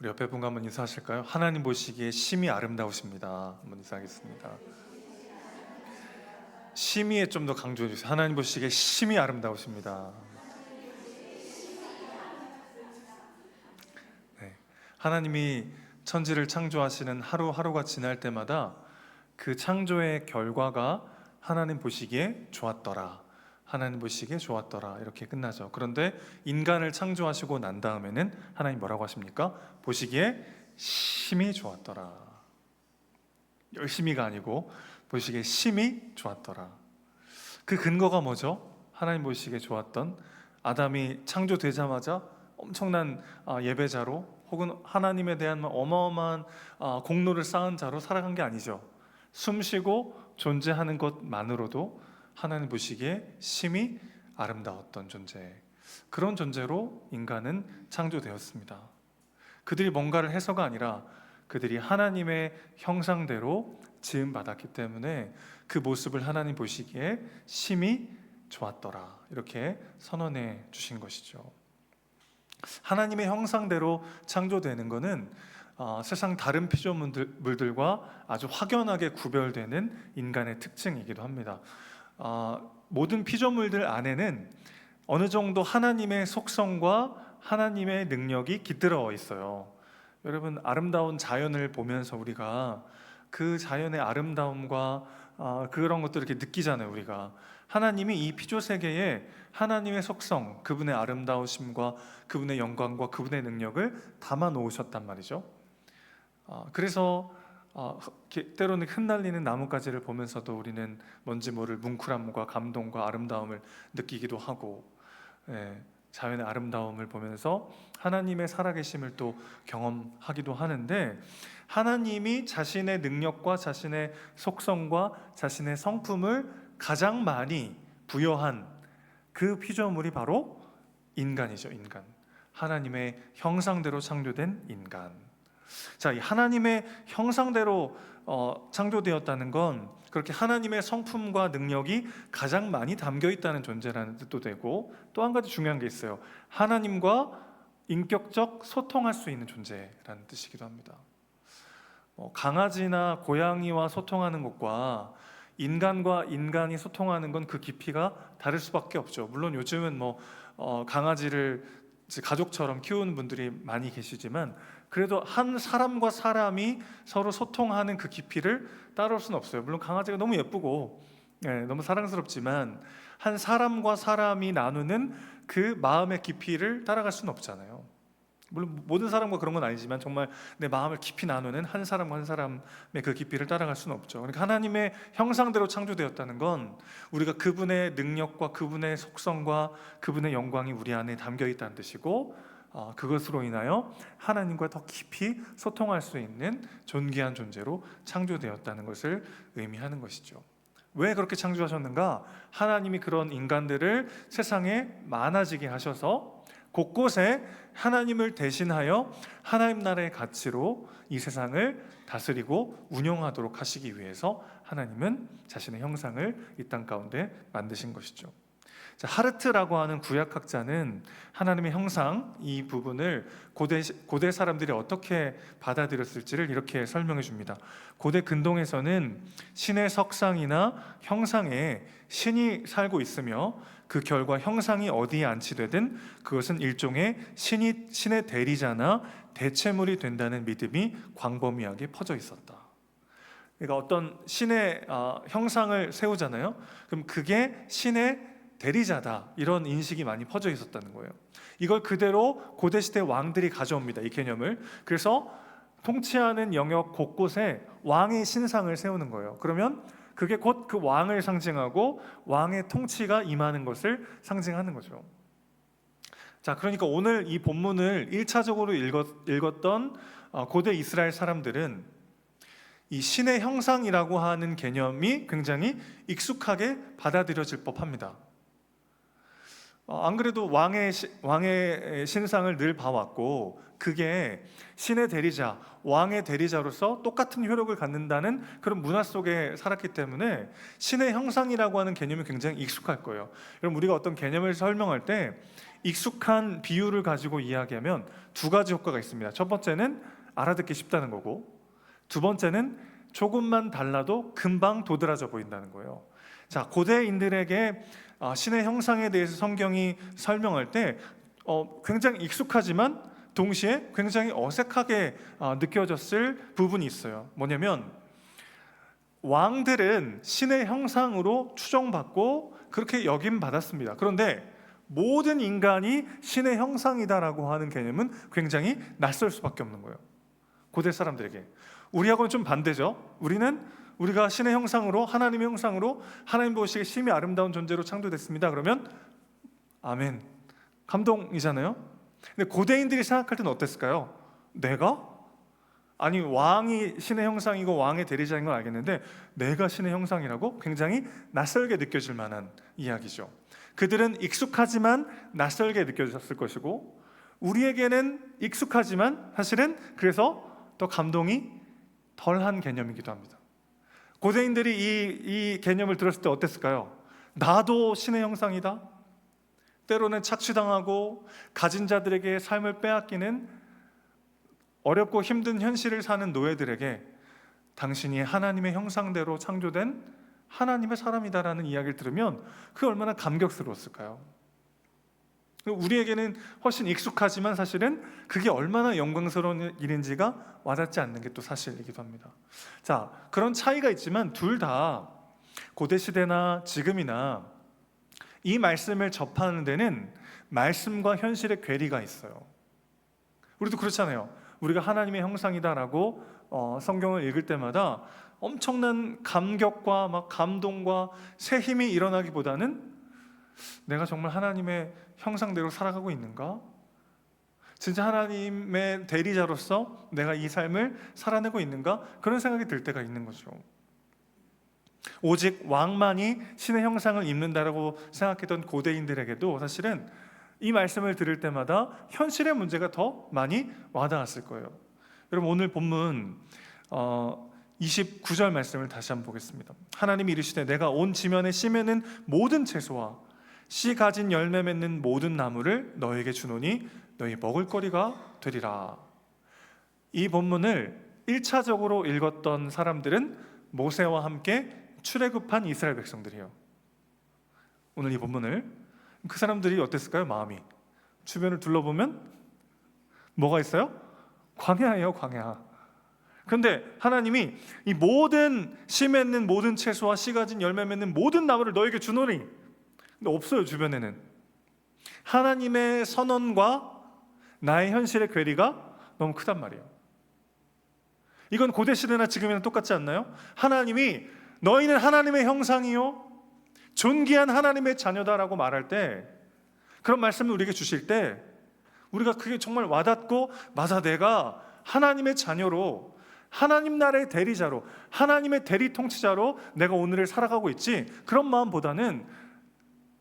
우리 옆에 분과 한번 인사하실까요? 하나님 보시기에 심히 아름다우십니다. 한번 인사하겠습니다. 심히에 좀 더 강조해 주세요. 하나님 보시기에 심히 아름다우십니다. 네. 하나님이 천지를 창조하시는 하루하루가 지날 때마다 그 창조의 결과가 하나님 보시기에 좋았더라. 하나님 보시기에 좋았더라. 이렇게 끝나죠. 그런데 인간을 창조하시고 난 다음에는 하나님 뭐라고 하십니까? 보시기에 심히 좋았더라. 열심히가 아니고 보시기에 심히 좋았더라. 그 근거가 뭐죠? 하나님 보시기에 좋았던 아담이 창조되자마자 엄청난 아, 예배자로 혹은 하나님에 대한 어마어마한 아, 공로를 쌓은 자로 살아간 게 아니죠. 숨쉬고 존재하는 것만으로도 하나님 보시기에 심히 아름다웠던 존재. 그런 존재로 인간은 창조되었습니다. 그들이 뭔가를 해서가 아니라 그들이 하나님의 형상대로 지음 받았기 때문에 그 모습을 하나님 보시기에 심히 좋았더라. 이렇게 선언해 주신 것이죠. 하나님의 형상대로 창조되는 것은 어, 세상 다른 피조물들과 아주 확연하게 구별되는 인간의 특징이기도 합니다. 어, 모든 피조물들 안에는 어느 정도 하나님의 속성과 하나님의 능력이 깃들어 있어요. 여러분 아름다운 자연을 보면서 우리가 그 자연의 아름다움과 어, 그런 것들을 이렇게 느끼잖아요. 우리가 하나님이 이 피조 세계에 하나님의 속성, 그분의 아름다우심과 그분의 영광과 그분의 능력을 담아 놓으셨단 말이죠. 어, 그래서 어, 때로는 흩날리는 나뭇가지를 보면서도 우리는 뭔지 모를 뭉클함과 감동과 아름다움을 느끼기도 하고 예, 자연의 아름다움을 보면서 하나님의 살아계심을 또 경험하기도 하는데 하나님이 자신의 능력과 자신의 속성과 자신의 성품을 가장 많이 부여한 그 피조물이 바로 인간이죠, 인간. 하나님의 형상대로 창조된 인간. 자, 이 하나님의 형상대로 어, 창조되었다는 건 그렇게 하나님의 성품과 능력이 가장 많이 담겨 있다는 존재라는 뜻도 되고 또 한 가지 중요한 게 있어요. 하나님과 인격적 소통할 수 있는 존재라는 뜻이기도 합니다. 어, 강아지나 고양이와 소통하는 것과 인간과 인간이 소통하는 건 그 깊이가 다를 수밖에 없죠. 물론 요즘은 뭐 어, 강아지를 가족처럼 키우는 분들이 많이 계시지만 그래도 한 사람과 사람이 서로 소통하는 그 깊이를 따라올 수는 없어요. 물론 강아지가 너무 예쁘고 예, 너무 사랑스럽지만 한 사람과 사람이 나누는 그 마음의 깊이를 따라갈 수는 없잖아요. 물론 모든 사람과 그런 건 아니지만 정말 내 마음을 깊이 나누는 한 사람과 한 사람의 그 깊이를 따라갈 수는 없죠. 그러니까 하나님의 형상대로 창조되었다는 건 우리가 그분의 능력과 그분의 속성과 그분의 영광이 우리 안에 담겨 있다는 뜻이고 어, 그것으로 인하여 하나님과 더 깊이 소통할 수 있는 존귀한 존재로 창조되었다는 것을 의미하는 것이죠. 왜 그렇게 창조하셨는가? 하나님이 그런 인간들을 세상에 많아지게 하셔서 곳곳에 하나님을 대신하여 하나님 나라의 가치로 이 세상을 다스리고 운영하도록 하시기 위해서 하나님은 자신의 형상을 이 땅 가운데 만드신 것이죠. 자, 하르트라고 하는 구약학자는 하나님의 형상 이 부분을 고대 고대 사람들이 어떻게 받아들였을지를 이렇게 설명해 줍니다. 고대 근동에서는 신의 석상이나 형상에 신이 살고 있으며 그 결과 형상이 어디에 안치되든 그것은 일종의 신이 신의 대리자나 대체물이 된다는 믿음이 광범위하게 퍼져 있었다. 그러니까 어떤 신의 어, 형상을 세우잖아요. 그럼 그게 신의 대리자다 이런 인식이 많이 퍼져 있었다는 거예요. 이걸 그대로 고대 시대 왕들이 가져옵니다. 이 개념을. 그래서 통치하는 영역 곳곳에 왕의 신상을 세우는 거예요. 그러면 그게 곧 그 왕을 상징하고 왕의 통치가 임하는 것을 상징하는 거죠. 자, 그러니까 오늘 이 본문을 1차적으로 읽었, 읽었던 어, 고대 이스라엘 사람들은 이 신의 형상이라고 하는 개념이 굉장히 익숙하게 받아들여질 법합니다. 어, 안 그래도 왕의 시- 왕의 신상을 늘 봐왔고 그게 신의 대리자, 왕의 대리자로서 똑같은 효력을 갖는다는 그런 문화 속에 살았기 때문에 신의 형상이라고 하는 개념이 굉장히 익숙할 거예요. 여러분 우리가 어떤 개념을 설명할 때 익숙한 비유를 가지고 이야기하면 두 가지 효과가 있습니다. 첫 번째는 알아듣기 쉽다는 거고 두 번째는 조금만 달라도 금방 도드라져 보인다는 거예요. 자, 고대인들에게 아, 신의 형상에 대해서 성경이 설명할 때 어, 굉장히 익숙하지만 동시에 굉장히 어색하게 아, 느껴졌을 부분이 있어요. 뭐냐면 왕들은 신의 형상으로 추정받고 그렇게 여김 받았습니다. 그런데 모든 인간이 신의 형상이다라고 하는 개념은 굉장히 낯설 수밖에 없는 거예요. 고대 사람들에게 우리하고는 좀 반대죠. 우리는 우리가 신의 형상으로 하나님의 형상으로 하나님 보시기에 심히 아름다운 존재로 창조됐습니다. 그러면 아멘 감동이잖아요. 근데 고대인들이 생각할 때는 어땠을까요? 내가 아니 왕이 신의 형상이고 왕의 대리자인 건 알겠는데 내가 신의 형상이라고 굉장히 낯설게 느껴질 만한 이야기죠. 그들은 익숙하지만 낯설게 느껴졌을 것이고 우리에게는 익숙하지만 사실은 그래서 더 감동이 덜한 개념이기도 합니다. 고대인들이 이, 이 개념을 들었을 때 어땠을까요? 나도 신의 형상이다. 때로는 착취당하고 가진 자들에게 삶을 빼앗기는 어렵고 힘든 현실을 사는 노예들에게 당신이 하나님의 형상대로 창조된 하나님의 사람이다라는 이야기를 들으면 그 얼마나 감격스러웠을까요? 우리에게는 훨씬 익숙하지만 사실은 그게 얼마나 영광스러운 일인지가 와닿지 않는 게 또 사실이기도 합니다. 자, 그런 차이가 있지만 둘 다 고대 시대나 지금이나 이 말씀을 접하는 데는 말씀과 현실의 괴리가 있어요. 우리도 그렇잖아요. 우리가 하나님의 형상이다라고 어, 성경을 읽을 때마다 엄청난 감격과 막 감동과 새 힘이 일어나기보다는 내가 정말 하나님의 형상대로 살아가고 있는가? 진짜 하나님의 대리자로서 내가 이 삶을 살아내고 있는가? 그런 생각이 들 때가 있는 거죠. 오직 왕만이 신의 형상을 입는다라고 생각했던 고대인들에게도 사실은 이 말씀을 들을 때마다 현실의 문제가 더 많이 와닿았을 거예요. 여러분 오늘 본문 어, 29절 말씀을 다시 한번 보겠습니다. 하나님이 이르시되 내가 온 지면에 씨 맺는 모든 채소와 씨 가진 열매 맺는 모든 나무를 너에게 주노니 너희 먹을 거리가 되리라. 이 본문을 1차적으로 읽었던 사람들은 모세와 함께 출애굽한 이스라엘 백성들이에요. 오늘 이 본문을 그 사람들이 어땠을까요? 마음이 주변을 둘러보면 뭐가 있어요? 광야예요, 광야. 그런데 하나님이 이 모든 씨 맺는 모든 채소와 씨 가진 열매 맺는 모든 나무를 너에게 주노니 근데 없어요 주변에는 하나님의 선언과 나의 현실의 괴리가 너무 크단 말이에요. 이건 고대 시대나 지금이나 똑같지 않나요? 하나님이 너희는 하나님의 형상이요 존귀한 하나님의 자녀다라고 말할 때 그런 말씀을 우리에게 주실 때 우리가 그게 정말 와닿고 맞아 내가 하나님의 자녀로 하나님 나라의 대리자로 하나님의 대리 통치자로 내가 오늘을 살아가고 있지 그런 마음보다는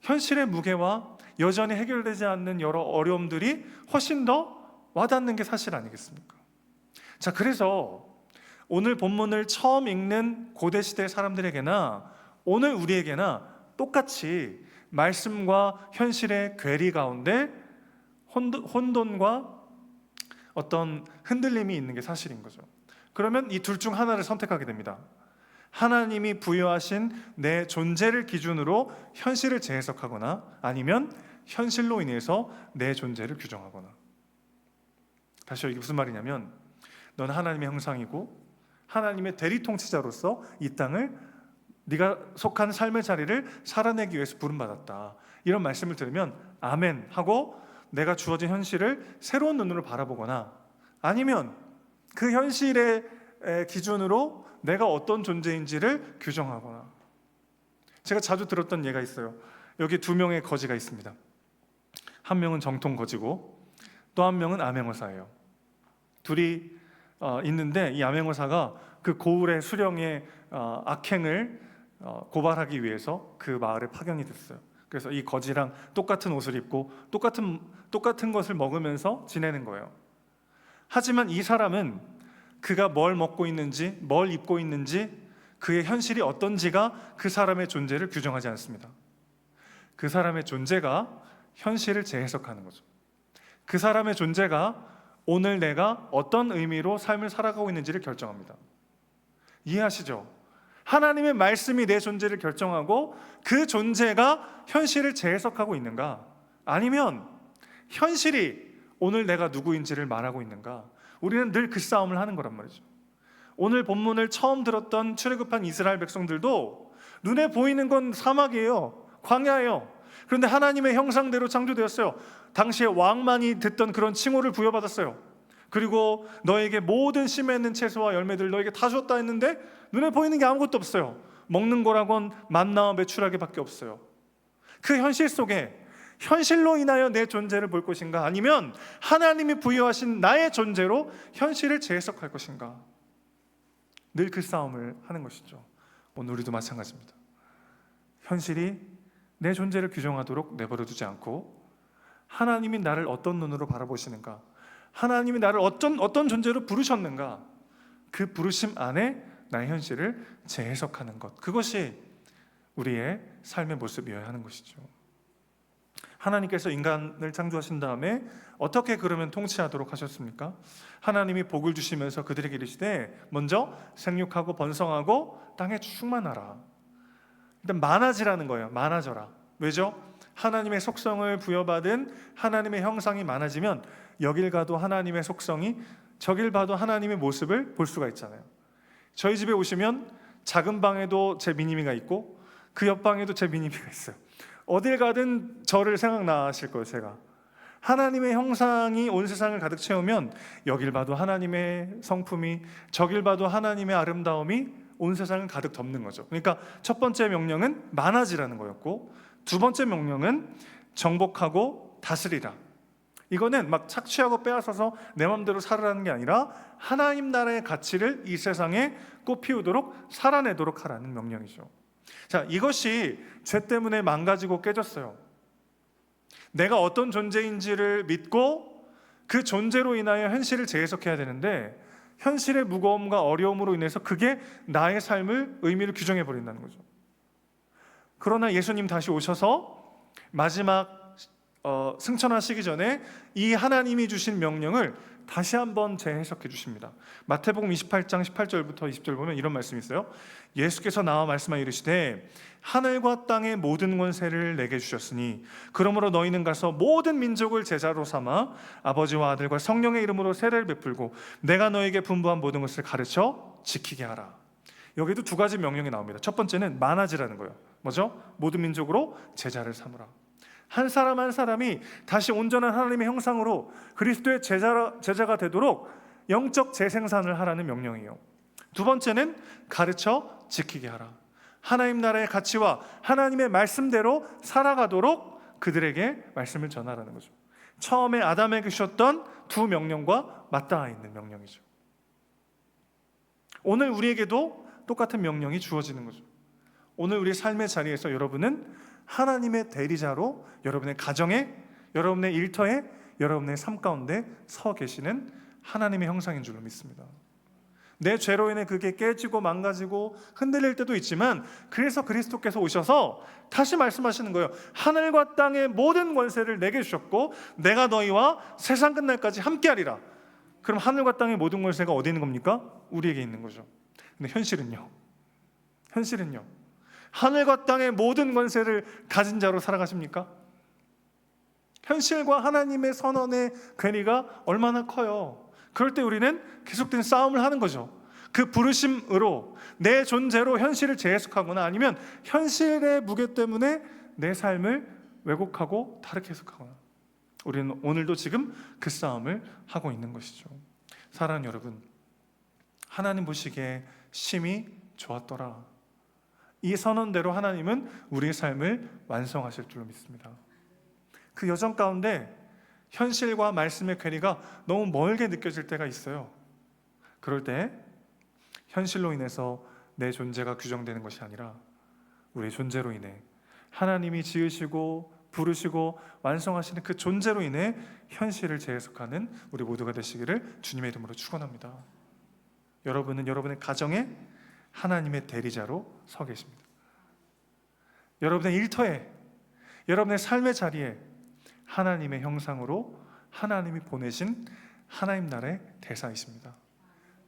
현실의 무게와 여전히 해결되지 않는 여러 어려움들이 훨씬 더 와닿는 게 사실 아니겠습니까? 자, 그래서 오늘 본문을 처음 읽는 고대 시대 사람들에게나 오늘 우리에게나 똑같이 말씀과 현실의 괴리 가운데 혼돈과 어떤 흔들림이 있는 게 사실인 거죠. 그러면 이 둘 중 하나를 선택하게 됩니다. 하나님이 부여하신 내 존재를 기준으로 현실을 재해석하거나 아니면 현실로 인해서 내 존재를 규정하거나. 다시 이게 무슨 말이냐면 넌 하나님의 형상이고 하나님의 대리 통치자로서 이 땅을 네가 속한 삶의 자리를 살아내기 위해서 부름 받았다. 이런 말씀을 들으면 아멘 하고 내가 주어진 현실을 새로운 눈으로 바라보거나 아니면 그 현실의 기준으로 내가 어떤 존재인지를 규정하거나 제가 자주 들었던 예가 있어요. 여기 두 명의 거지가 있습니다. 한 명은 정통 거지고 또 한 명은 암행어사예요. 둘이 어, 있는데 이 암행어사가 그 고을의 수령의 어, 악행을 어, 고발하기 위해서 그 마을에 파견이 됐어요. 그래서 이 거지랑 똑같은 옷을 입고 똑같은 똑같은 것을 먹으면서 지내는 거예요. 하지만 이 사람은 그가 뭘 먹고 있는지, 뭘 입고 있는지, 그의 현실이 어떤지가 그 사람의 존재를 규정하지 않습니다. 그 사람의 존재가 현실을 재해석하는 거죠. 그 사람의 존재가 오늘 내가 어떤 의미로 삶을 살아가고 있는지를 결정합니다. 이해하시죠? 하나님의 말씀이 내 존재를 결정하고 그 존재가 현실을 재해석하고 있는가? 아니면 현실이 오늘 내가 누구인지를 말하고 있는가? 우리는 늘 그 싸움을 하는 거란 말이죠. 오늘 본문을 처음 들었던 출애굽한 이스라엘 백성들도 눈에 보이는 건 사막이에요. 광야예요. 그런데 하나님의 형상대로 창조되었어요. 당시에 왕만이 듣던 그런 칭호를 부여받았어요. 그리고 너에게 모든 심에 있는 채소와 열매들 너에게 다 줬다 했는데 눈에 보이는 게 아무것도 없어요. 먹는 거라곤 만나와 메추라기밖에 없어요. 그 현실 속에 현실로 인하여 내 존재를 볼 것인가 아니면 하나님이 부여하신 나의 존재로 현실을 재해석할 것인가 늘 그 싸움을 하는 것이죠. 오늘 우리도 마찬가지입니다. 현실이 내 존재를 규정하도록 내버려 두지 않고 하나님이 나를 어떤 눈으로 바라보시는가 하나님이 나를 어떤 어떤 존재로 부르셨는가 그 부르심 안에 나의 현실을 재해석하는 것 그것이 우리의 삶의 모습이어야 하는 것이죠. 하나님께서 인간을 창조하신 다음에 어떻게 그러면 통치하도록 하셨습니까? 하나님이 복을 주시면서 그들에게 이르시되 먼저 생육하고 번성하고 땅에 충만하라. 일단 많아지라는 거예요. 많아져라. 왜죠? 하나님의 속성을 부여받은 하나님의 형상이 많아지면 여길 가도 하나님의 속성이 저길 봐도 하나님의 모습을 볼 수가 있잖아요. 저희 집에 오시면 작은 방에도 제 미니미가 있고 그 옆방에도 제 미니미가 있어요. 어딜 가든 저를 생각나실 거예요, 제가. 하나님의 형상이 온 세상을 가득 채우면 여길 봐도 하나님의 성품이 저길 봐도 하나님의 아름다움이 온 세상을 가득 덮는 거죠. 그러니까 첫 번째 명령은 많아지라는 거였고 두 번째 명령은 정복하고 다스리라. 이거는 막 착취하고 빼앗아서 내 마음대로 살으라는 게 아니라 하나님 나라의 가치를 이 세상에 꽃피우도록 살아내도록 하라는 명령이죠. 자, 이것이 죄 때문에 망가지고 깨졌어요. 내가 어떤 존재인지를 믿고 그 존재로 인하여 현실을 재해석해야 되는데 현실의 무거움과 어려움으로 인해서 그게 나의 삶을 의미를 규정해 버린다는 거죠. 그러나 예수님 다시 오셔서 마지막 어, 승천하시기 전에 이 하나님이 주신 명령을 다시 한번 재해석해 주십니다. 마태복음 28장 18절부터 20절 보면 이런 말씀이 있어요. 예수께서 나와 말씀하여 이르시되 하늘과 땅의 모든 권세를 내게 주셨으니 그러므로 너희는 가서 모든 민족을 제자로 삼아 아버지와 아들과 성령의 이름으로 세례를 베풀고 내가 너에게 분부한 모든 것을 가르쳐 지키게 하라. 여기도 두 가지 명령이 나옵니다. 첫 번째는 많아지라는 거예요. 뭐죠? 모든 민족으로 제자를 삼으라. 한 사람 한 사람이 다시 온전한 하나님의 형상으로 그리스도의 제자, 제자가 되도록 영적 재생산을 하라는 명령이에요. 두 번째는 가르쳐 지키게 하라. 하나님 나라의 가치와 하나님의 말씀대로 살아가도록 그들에게 말씀을 전하라는 거죠. 처음에 아담에게 주셨던 두 명령과 맞닿아 있는 명령이죠. 오늘 우리에게도 똑같은 명령이 주어지는 거죠. 오늘 우리 삶의 자리에서 여러분은 하나님의 대리자로 여러분의 가정에, 여러분의 일터에, 여러분의 삶 가운데 서 계시는 하나님의 형상인 줄로 믿습니다. 내 죄로 인해 그게 깨지고 망가지고 흔들릴 때도 있지만 그래서 그리스도께서 오셔서 다시 말씀하시는 거예요. 하늘과 땅의 모든 권세를 내게 주셨고 내가 너희와 세상 끝날까지 함께하리라. 그럼 하늘과 땅의 모든 권세가 어디 있는 겁니까? 우리에게 있는 거죠. 근데 현실은요. 현실은요. 하늘과 땅의 모든 권세를 가진 자로 살아가십니까? 현실과 하나님의 선언의 괴리가 얼마나 커요. 그럴 때 우리는 계속된 싸움을 하는 거죠. 그 부르심으로 내 존재로 현실을 재해석하거나 아니면 현실의 무게 때문에 내 삶을 왜곡하고 다르게 해석하거나 우리는 오늘도 지금 그 싸움을 하고 있는 것이죠. 사랑하는 여러분, 하나님 보시기에 심히 좋았더라. 이 선언대로 하나님은 우리의 삶을 완성하실 줄로 믿습니다. 그 여정 가운데 현실과 말씀의 괴리가 너무 멀게 느껴질 때가 있어요. 그럴 때 현실로 인해서 내 존재가 규정되는 것이 아니라 우리의 존재로 인해 하나님이 지으시고 부르시고 완성하시는 그 존재로 인해 현실을 재해석하는 우리 모두가 되시기를 주님의 이름으로 축원합니다. 여러분은 여러분의 가정에 하나님의 대리자로 서 계십니다. 여러분의 일터에, 여러분의 삶의 자리에 하나님의 형상으로 하나님이 보내신 하나님 나라의 대상이십니다.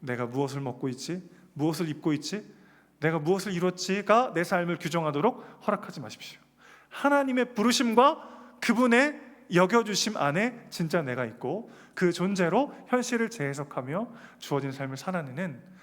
내가 무엇을 먹고 있지? 무엇을 입고 있지? 내가 무엇을 이뤘지가 내 삶을 규정하도록 허락하지 마십시오. 하나님의 부르심과 그분의 여겨주심 안에 진짜 내가 있고 그 존재로 현실을 재해석하며 주어진 삶을 살아내는